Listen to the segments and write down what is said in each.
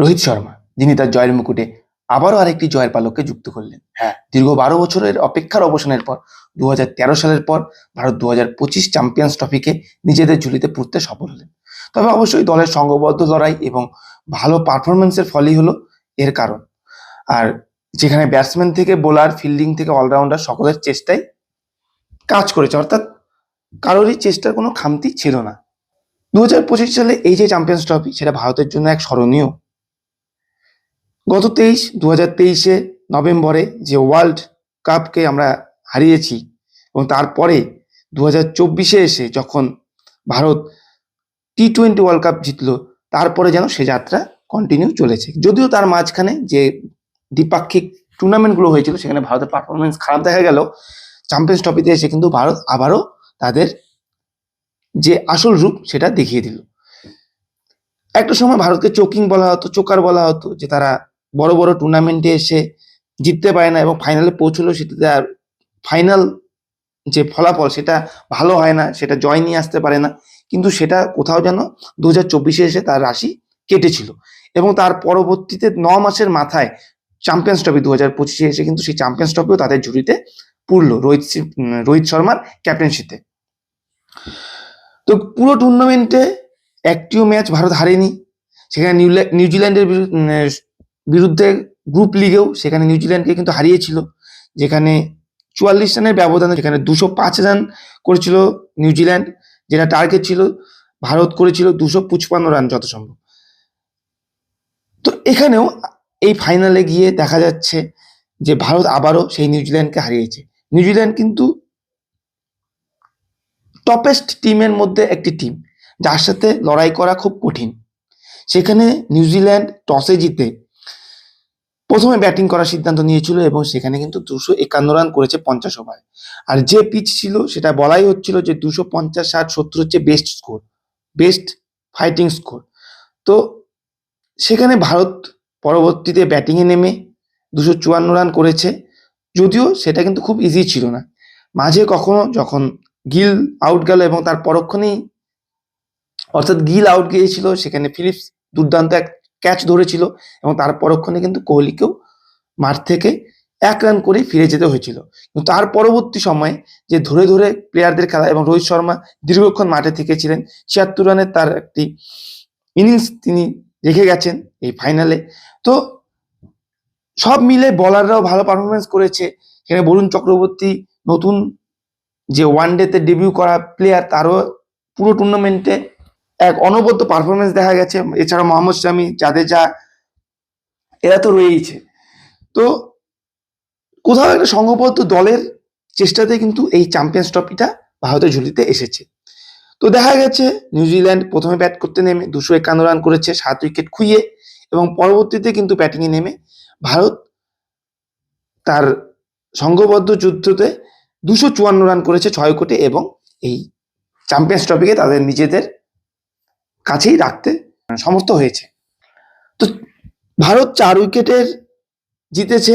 রোহিত শর্মা, যিনি তার জয়ের মুকুটে আবারও আরেকটি জয়ের পালককে যুক্ত করলেন। হ্যাঁ দীর্ঘ বারো বছরের অপেক্ষার অবসানের পর দু হাজার তেরো সালের পর ভারত দু হাজার পঁচিশ চ্যাম্পিয়ন্স ট্রফিকে নিজেদের ঝুলিতে পুরতে সফল হলেন। তবে অবশ্যই দলের সংঘবদ্ধ লড়াই এবং ভালো পারফরমেন্সের ফলই হলো এর কারণ। আর যেখানে ব্যাটসম্যান থেকে বোলার ফিল্ডিং থেকে অলরাউন্ডার সকলের চেষ্টাই কাজ করেছে, অর্থাৎ কারোরই চেষ্টার কোনো খামতি ছিল না। দু হাজার পঁচিশ সালে এই যে চ্যাম্পিয়ন্স ট্রফি সেটা ভারতের জন্য এক স্মরণীয় গত তেইশ দু হাজার তেইশে নভেম্বরে যে ওয়ার্ল্ড কাপকে আমরা হারিয়েছি এবং তারপরে দু হাজার চব্বিশে এসে যখন Bharat T twenty world cup জিতলো, তারপরে যেন সে যাত্রা কন্টিনিউ চলেছে। যদিও তার মাঝখানে যে দ্বিপাক্ষিক টুর্নামেন্টগুলো হয়েছিল, সেখানে ভারতের পারফরমেন্স খারাপ দেখা গেল চ্যাম্পিয়ন্স ট্রফিতে এসে কিন্তু ভারত আবারও তাদের যে আসল রূপ, সেটা দেখিয়ে দিল। একটা সময় ভারতকে চোকিং বলা হতো চোকার বলা হতো, যে তারা বড় বড় টুর্নামেন্টে এসে জিততে পারে না এবং ফাইনালে পৌঁছলো সেটাতে আর ফাইনাল যে ফলাফল সেটা ভালো হয় না, সেটা জয় নিয়ে আসতে পারে না। কিন্তু সেটা কোথাও যেন দু হাজার চব্বিশে এসে তার রাশি কেটেছিল। এবং তার পরবর্তীতে ন মাসের মাথায় চ্যাম্পিয়ন্স ট্রফি দু হাজার পঁচিশে এসে কিন্তু সেই চ্যাম্পিয়ন্স ট্রফিও তাদের ঝুড়িতে পুরলো রোহিত রোহিত শর্মার ক্যাপ্টেনশিপে তো পুরো টুর্নামেন্টে একটিও ম্যাচ ভারত হারেনি। সেখানে নিউজিল্যান্ডের বিরুদ্ধে গ্রুপ লিগেও সেখানে নিউজিল্যান্ডকে কিন্তু হারিয়েছিল, যেখানে চুয়াল্লিশ রানের ব্যবধানে যেখানে দুশো পাঁচ রান করেছিল নিউজিল্যান্ড যেটা টার্গেট ছিল, ভারত করেছিল দুশো পঁচপান্ন রান যত সম্ভব তো এখানেও এই ফাইনালে গিয়ে দেখা যাচ্ছে যে ভারত আবারও সেই নিউজিল্যান্ডকে হারিয়েছে। নিউজিল্যান্ড কিন্তু টপেস্ট টিমের মধ্যে একটি টিম যার সাথে লড়াই করা খুব কঠিন। সেখানে নিউজিল্যান্ড টসে জিতে প্রথমে ব্যাটিং করার সিদ্ধান্ত নিয়েছিল এবং সেখানে কিন্তু দুশো একান্ন রান করেছে পঞ্চাশ ওভারে। আর যে পিচ ছিল, সেটা বলাই হচ্ছিল যে দুশো পঞ্চাশ, ষাট, সত্তর হচ্ছে best score best fighting score তো সেখানে ভারত পরবর্তীতে ব্যাটিংয়ে নেমে দুশো চুয়ান্ন রান করেছে, যদিও সেটা কিন্তু খুব ইজি ছিল না। মাঝে কখনো যখন গিল আউট গেল এবং তার পরক্ষণেই অর্থাৎ গিল আউট গিয়েছিল, সেখানে ফিলিপস দুর্দান্ত এক ক্যাচ ধরেছিল এবং তার পরক্ষণে কিন্তু কোহলিকেও মাঠ থেকে এক রান করে ফিরে যেতে হয়েছিল। কিন্তু তার পরবর্তী সময়ে যে ধরে ধরে প্লেয়ারদের খেলা এবং রোহিত শর্মা দীর্ঘক্ষণ মাঠে থেকেছিলেন, ছিয়াত্তর রানের তার একটি ইনিংস তিনি রেখে গেছেন এই ফাইনালে তো সব মিলে বলাররাও ভালো পারফরমেন্স করেছে। এখানে বরুণ চক্রবর্তী নতুন যে ওয়ান ডেতে ডেবিউ করা প্লেয়ার তারও পুরো টুর্নামেন্টে এক অনবদ্য পারফরমেন্স দেখা গেছে। এছাড়া মোহাম্মদ শামি জাদেজা এরা তো রয়েইছে। তো কোথাও একটা সংঘবদ্ধ দলের চেষ্টাতে কিন্তু এই চ্যাম্পিয়ন্স ট্রফিটা ভারতের ঝুলিতে এসেছে। তো দেখা গেছে নিউজিল্যান্ড প্রথমে ব্যাট করতে নেমে দুশো একান্ন রান করেছে, সাত উইকেট খুইয়ে এবং পরবর্তীতে কিন্তু ব্যাটিংয়ে নেমে ভারত তার সংঘবদ্ধ যুদ্ধতে দুশো চুয়ান্ন রান করেছে ছয় কোটে এবং এই চ্যাম্পিয়ন্স ট্রফিকে তাদের নিজেদের কাছেই রাখতে সমর্থ হয়েছে। তো ভারত চার উইকেটের জিতেছে,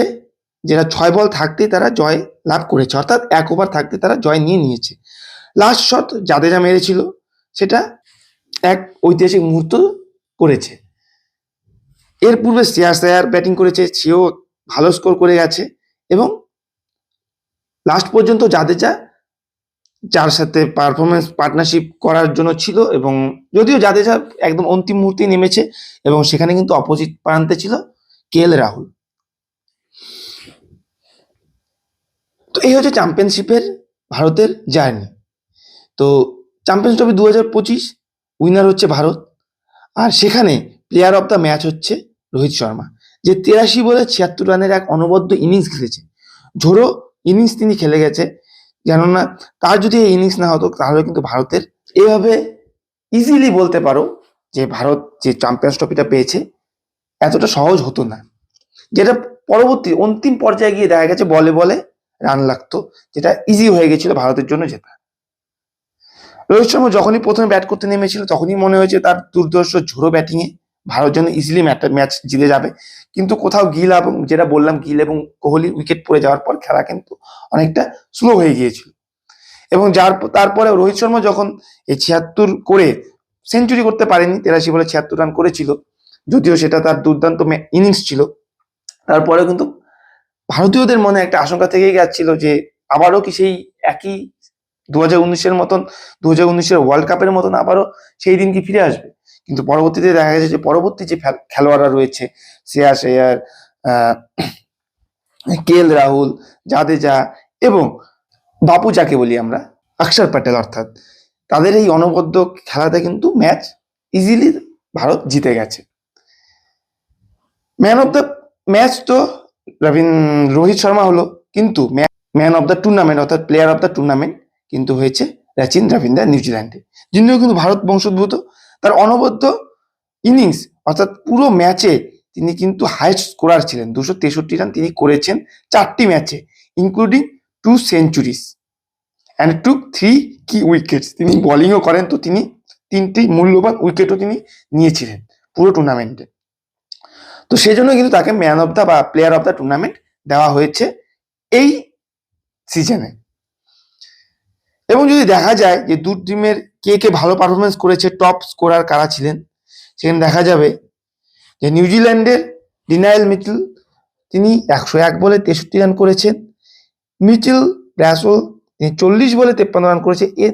যেটা ছয় বল থাকতেই তারা জয় লাভ করেছে, অর্থাৎ এক ওভার থাকতে তারা জয় নিয়ে নিয়েছে। লাস্ট শট জাদেজা মেরেছিল, সেটা এক ঐতিহাসিক মুহূর্ত করেছে। এর পূর্বে শ্রেয়াস আয়ার ব্যাটিং করেছে, সেও ভালো স্কোর করে গেছে এবং লাস্ট পর্যন্ত জাদেজা যার সাথে পারফরমেন্স পার্টনারশিপ করার জন্য ছিল এবং যদিও জাদেজা একদম অন্তিম মুহূর্তেই নেমেছে এবং সেখানে কিন্তু অপোজিট প্রান্তে ছিল কে এল রাহুল। তো এই হচ্ছে চ্যাম্পিয়নশিপের ভারতের জার্নি তো চ্যাম্পিয়ন্স ট্রফি দু হাজার পঁচিশ উইনার হচ্ছে ভারত। আর সেখানে প্লেয়ার অফ দ্য ম্যাচ হচ্ছে রোহিত শর্মা, যে তেরাশি বলে ছিয়াত্তর রানের এক অনবদ্য ইনিংস খেলেছে। ঝোড়ো ইনিংস তিনি খেলে গেছে। কেননা তার যদি এই ইনিংস না হতো, তাহলে কিন্তু ভারতের এভাবে ইজিলি বলতে পারো যে ভারত যে চ্যাম্পিয়ন্স ট্রফিটা পেয়েছে, এতটা সহজ হতো না। যেটা পরবর্তী অন্তিম পর্যায়ে গিয়ে দেখা গেছে, বলে বলে রান লাগতো, যেটা ইজি হয়ে গেছিল ভারতের জন্য জেতা রোহিত শর্মা যখনই প্রথমে ব্যাট করতে নেমেছিল, তখনই মনে হয়েছে তার দুর্দর্শ ঝোড়ো ব্যাটিংয়ে ভারত যেন ইজিলি ম্যাচ জিতে যাবে। কিন্তু কোথাও গিল এবং যেটা বললাম, গিল এবং কোহলি উইকেট পড়ে যাওয়ার পর খেলা কিন্তু অনেকটা স্লো হয়ে গিয়েছিল। এবং যার তারপরে রোহিত শর্মা যখন এই ছিয়াত্তর করে সেঞ্চুরি করতে পারেনি, তেরাশি বলে ছিয়াত্তর রান করেছিল, যদিও সেটা তার দুর্দান্ত ইনিংস ছিল তারপরেও কিন্তু ভারতীয়দের মনে একটা আশঙ্কা থেকেই যাচ্ছিল যে আবারও কি সেই একই দু হাজার উনিশের মতন দু হাজার উনিশের ওয়ার্ল্ড কাপের মতন আবারও সেই দিন কি ফিরে আসবে? কিন্তু পরবর্তীতে দেখা গেছে যে পরবর্তী যে খেলোয়াড়রা রয়েছে শ্রেয়াস আয়ার কে এল রাহুল, জাদেজা এবং বাপু যাকে বলি আমরা, অক্ষর প্যাটেল অর্থাৎ, তাদের এই অনবদ্য খেলাতে কিন্তু ম্যাচ ইজিলি ভারত জিতে গেছে। ম্যান অফ দ্য ম্যাচ তো রবীন, রোহিত শর্মা হলো, কিন্তু ম্যান অফ দ্য টুর্নামেন্ট অর্থাৎ প্লেয়ার অফ দ্য টুর্নামেন্ট কিন্তু হয়েছে রাচিন রবীন্দ্র নিউজিল্যান্ডে। যিনিও কিন্তু ভারত বংশোদ্ভূত তার অনবদ্য ইনিংস অর্থাৎ পুরো ম্যাচে তিনি কিন্তু হাইস্ট স্কোরার ছিলেন। দুশো তেষট্টি রান তিনি করেছেন চারটি ম্যাচে including two centuries and two three কি উইকেটস তিনি বোলিংও করেন তো তিনি তিনটি মূল্যবান উইকেটও তিনি নিয়েছিলেন পুরো টুর্নামেন্টে তো সেই জন্য কিন্তু তাকে ম্যান অফ দ্য বা প্লেয়ার অফ দ্য টুর্নামেন্ট দেওয়া হয়েছে এই সিজনে এবং যদি দেখা যায় যে দু টিমের কে কে ভালো পারফরমেন্স করেছে টপ স্কোরার কারা ছিলেন? সেখানে দেখা যাবে যে নিউজিল্যান্ডের ডিনায়েল মিচেল, তিনি একশো এক বলে তেষট্টি রান করেছেন। মিচেল ব্র্যাসওয়েল তিনি চল্লিশ বলে তেপ্পান্ন রান করেছে। এ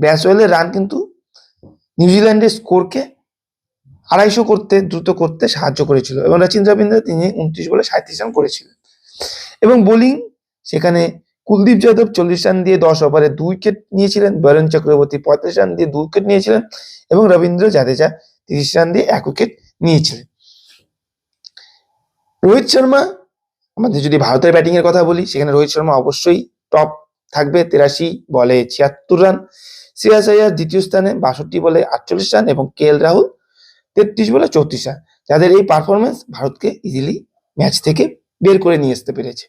ব্যাসওয়েলের রান কিন্তু নিউজিল্যান্ডের স্কোরকে আড়াইশো করতে, দ্রুত করতে সাহায্য করেছিল। এবং রাচিন রবীন্দ্র তিনি উনত্রিশ বলে সাঁত্রিশ রান করেছিলেন। এবং বোলিং সেখানে কুলদীপ যাদব চল্লিশ রান দিয়ে দশ ওভারে দুই উইকেট নিয়েছিলেন, বরুণ চক্রবর্তী পঁয়ত্রিশ রান দিয়ে দু উইকেট নিয়েছিলেন এবং রবীন্দ্র জাদেজা তিরিশ রান দিয়ে এক উইকেট নিয়েছিলেন। রোহিত শর্মা, আমাদের যদি ভারতের ব্যাটিং এর কথা বলি, সেখানে রোহিত শর্মা অবশ্যই টপ থাকবে, তেরাশি বলে ছিয়াত্তর রান সিরাজ আয়ার দ্বিতীয় স্থানে বাষট্টি বলে আটচল্লিশ রান এবং কে এল রাহুল তেত্রিশ বলে চৌত্রিশ রান। যাদের এই পারফরমেন্স ভারতকে ইজিলি ম্যাচ থেকে বের করে নিয়ে আসতে পেরেছে।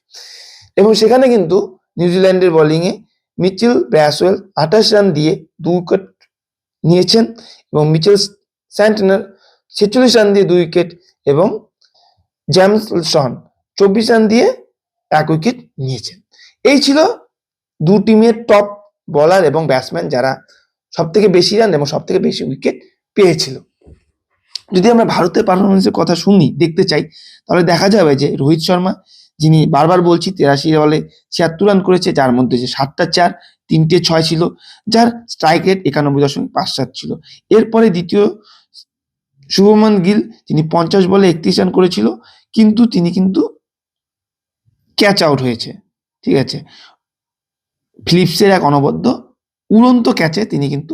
এবং সেখানে কিন্তু নিউজিল্যান্ডের বোলিংয়ে মিচেল ব্র্যাসওয়েল আঠাশ রান দিয়ে দু উইকেট নিয়েছেন এবং মিচেল স্যান্টনার ছেচল্লিশ রান দিয়ে দুই উইকেট এবং জ্যামসন চব্বিশ রান দিয়ে এক উইকেট নিয়েছেন। এই ছিল দু টিমের টপ বলার এবং ব্যাটসম্যান যারা সব থেকে বেশি রান এবং সব থেকে বেশি উইকেট পেয়েছিল। যদি আমরা ভারতের পারফরমেন্সের কথা শুনি, দেখতে চাই, তাহলে দেখা যাবে যে রোহিত শর্মা যিনি বারবার বলছি, তেরাশি বলে ছিয়াত্তর রান করেছে, যার মধ্যে যে সাতটা চার, তিনটে ছয় ছিল, যার স্ট্রাইক রেট একানব্বই দশমিক পাঁচ সাত ছিল। এরপরে দ্বিতীয় শুভমান গিল তিনি পঞ্চাশ বলে একত্রিশ রান করেছিল, কিন্তু তিনি কিন্তু ক্যাচ আউট হয়েছে, ঠিক আছে? ফিলিপসের এক অনবদ্য উড়ন্ত ক্যাচে তিনি কিন্তু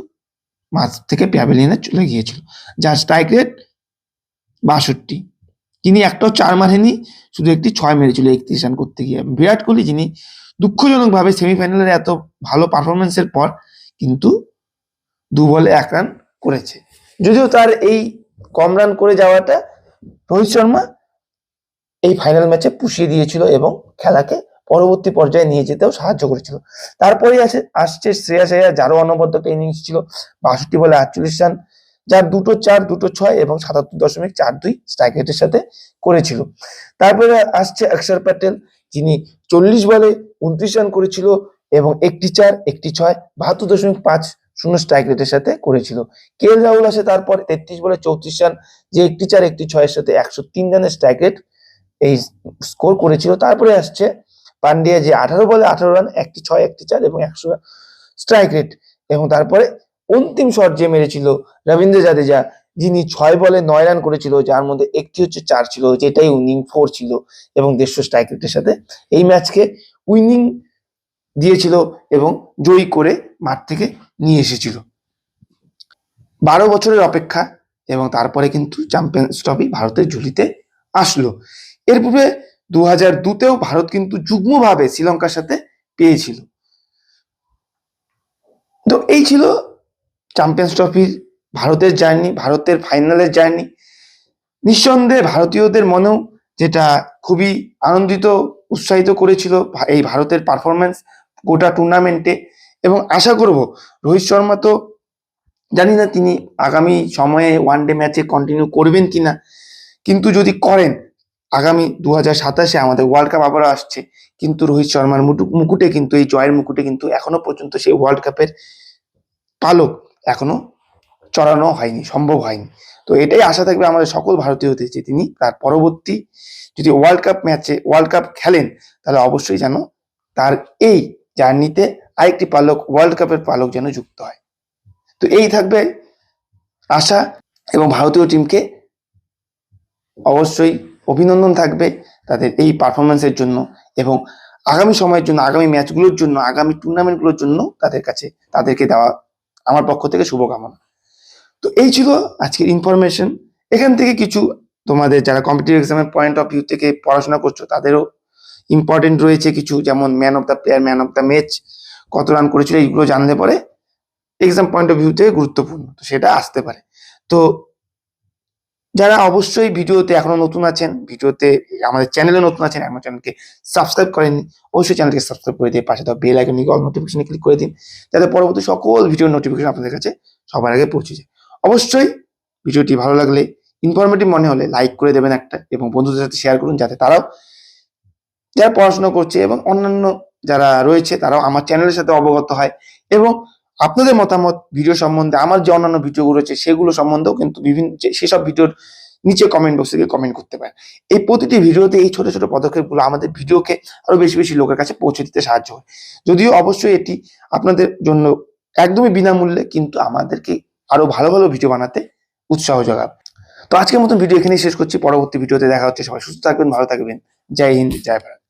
মাঝ থেকে প্যাভিলিয়নে চলে গিয়েছিল, যার স্ট্রাইক রেট বাষট্টি। তিনি একটাও চার মারেনি, শুধু একটি ছয় মেরেছিল একত্রিশ রান করতে গিয়ে। বিরাট কোহলি, যিনি দুঃখজনকভাবে সেমিফাইনালের এত ভালো পারফরমেন্সের পর কিন্তু দু বলে এক রান করেছে। যদিও তার এই কম রান করে যাওয়াটা রোহিত শর্মা এই ফাইনাল ম্যাচে পুষিয়ে দিয়েছিল এবং খেলাকে পরবর্তী পর্যায়ে নিয়ে যেতেও সাহায্য করেছিল। তারপরেই আছে, আসছে শ্রেয়াস আয়ার যারও অনবদ্য ইনিংস ছিল, বাষট্টি বলে আটচল্লিশ রান যার দুটো চার, দুটো ছয় এবং সাতাত্তর দশমিক চার দুই স্ট্রাইক রেটের সাথে করেছিল। তারপরে আসছে অক্ষর প্যাটেল, যিনি চল্লিশ বলে উনত্রিশ রান করেছিল এবং একটি চার, একটি ছয়, বাহাত্তর দশমিক পাঁচ শূন্য স্ট্রাইক রেটের সাথে করেছিল। কে এল রাহুল আসে তারপর তেত্রিশ বলে চৌত্রিশ রান যে একটি চার, একটি ছয়ের সাথে একশো তিন রানের স্ট্রাইক রেট এই স্কোর করেছিল। তারপরে আসছে পান্ডিয়া, যে আঠারো বলে আঠারো রান একটি ছয়, একটি চার এবং একশো স্ট্রাইক রেট এবং তারপরে অন্তিম শট যে মেরেছিল রবীন্দ্র জাদেজা, যিনি ছয় বলে নয় রান করেছিল, যার মধ্যে একটি হচ্ছে চার ছিল, যেটাই উইনিং ফোর ছিল এবং দেড়শো স্ট্রাইক রেটের সাথে এই ম্যাচকে উইনিং দিয়েছিল এবং জয়ী করে মাঠ থেকে নিয়ে এসেছিল। বারো বছরের অপেক্ষা এবং তারপরে কিন্তু চ্যাম্পিয়ন্স ট্রফি ভারতের ঝুলিতে আসলো। এর পূর্বে দু হাজার দুতেও ভারত কিন্তু যুগ্মভাবে শ্রীলঙ্কার সাথে পেয়েছিল। তো এই ছিল চ্যাম্পিয়ন্স ট্রফির ভারতের জার্নি, ভারতের ফাইনালের জার্নি। নিঃসন্দেহে ভারতীয়দের মনেও যেটা খুবই আনন্দিত, উৎসাহিত করেছিল এই ভারতের পারফরমেন্স গোটা টুর্নামেন্টে এবং আশা করব রোহিত শর্মা তো জানি না তিনি আগামী সময়ে ওয়ান ডে ম্যাচে কন্টিনিউ করবেন কিনা। কিন্তু যদি করেন, আগামী দু হাজার সাতাশে আমাদের ওয়ার্ল্ড কাপ আবারও আসছে। কিন্তু রোহিত শর্মার মুকুটে কিন্তু, এই জয়ের মুকুটে কিন্তু এখনও পর্যন্ত সেই ওয়ার্ল্ড কাপের পালক এখনও চড়ানো হয়নি, সম্ভব হয়নি। তো এটাই আশা থাকবে আমাদের সকল ভারতীয়দের যে তিনি তার পরবর্তী যদি ওয়ার্ল্ড কাপ ম্যাচে ওয়ার্ল্ড কাপ খেলেন, তাহলে অবশ্যই যেন তার এই জার্নিতে আরেকটি পালক ওয়ার্ল্ড কাপের পালক যেন যুক্ত হয়। তো এই থাকবে আশা এবং ভারতীয় টিমকে অবশ্যই অভিনন্দন থাকবে তাদের এই পারফরমেন্সের জন্য এবং আগামী সময়ের জন্য, আগামী ম্যাচগুলোর জন্য, আগামী টুর্নামেন্টগুলোর জন্য তাদের কাছে, তাদেরকে দেওয়া আমার পক্ষ থেকে শুভকামনা। তো এই ছিল আজকের ইনফরমেশন এখান থেকে কিছু তোমাদের যারা কম্পিটিভ এক্সামের পয়েন্ট অফ ভিউ থেকে পড়াশোনা করছ, তাদেরও ইম্পর্টেন্ট রয়েছে কিছু, যেমন man of the player man of the match কত রান করেছিল, এইগুলো জানলে পরে এক্সাম পয়েন্ট অফ ভিউ থেকে গুরুত্বপূর্ণ, তো সেটা আসতে পারে। তো যারা অবশ্যই ভিডিওতে এখনও নতুন আছেন, ভিডিওতে আমাদের চ্যানেলে নতুন আছেন আমার চ্যানেলকে সাবস্ক্রাইব করেননি, অবশ্যই চ্যানেলকে সাবস্ক্রাইব করে দিয়ে পাশে দেওয়া বেল আইকন অল নোটিফিকেশনে ক্লিক করে দিন, যাতে পরবর্তী সকল ভিডিও নোটিফিকেশন আপনাদের কাছে সবার আগে পৌঁছে যায়। অবশ্যই ভিডিওটি ভালো লাগলে ইনফরমেটিভ মনে হলে লাইক করে দেবেন একটা এবং বন্ধুদের সাথে শেয়ার করুন, যাতে তারাও যারা পড়াশোনা করছে এবং অন্যান্য যারা রয়েছে, তারাও আমার চ্যানেলের সাথে অবগত হয় এবং আপনাদের মতামত ভিডিও সম্বন্ধে, আমার যে অন্যান্য ভিডিওগুলো রয়েছে, সেগুলো সম্বন্ধেও কিন্তু বিভিন্ন সেসব ভিডিওর নিচে কমেন্ট বক্সে গিয়ে কমেন্ট করতে পারেন। এই প্রতিটি ভিডিওতে এই ছোট ছোট পদক্ষেপগুলো আমাদের ভিডিওকে আরও বেশি বেশি লোকের কাছে পৌঁছে দিতে সাহায্য হয় যদিও অবশ্যই এটি আপনাদের জন্য একদমই বিনামূল্যে, কিন্তু আমাদেরকে আরও ভালো ভালো ভিডিও বানাতে উৎসাহ যোগাবে। তো আজকের মতন ভিডিও এখানেই শেষ করছি। পরবর্তী ভিডিওতে দেখা হচ্ছে। সবাই সুস্থ থাকবেন, ভালো থাকবেন। জয় হিন্দ, জয় ভারত।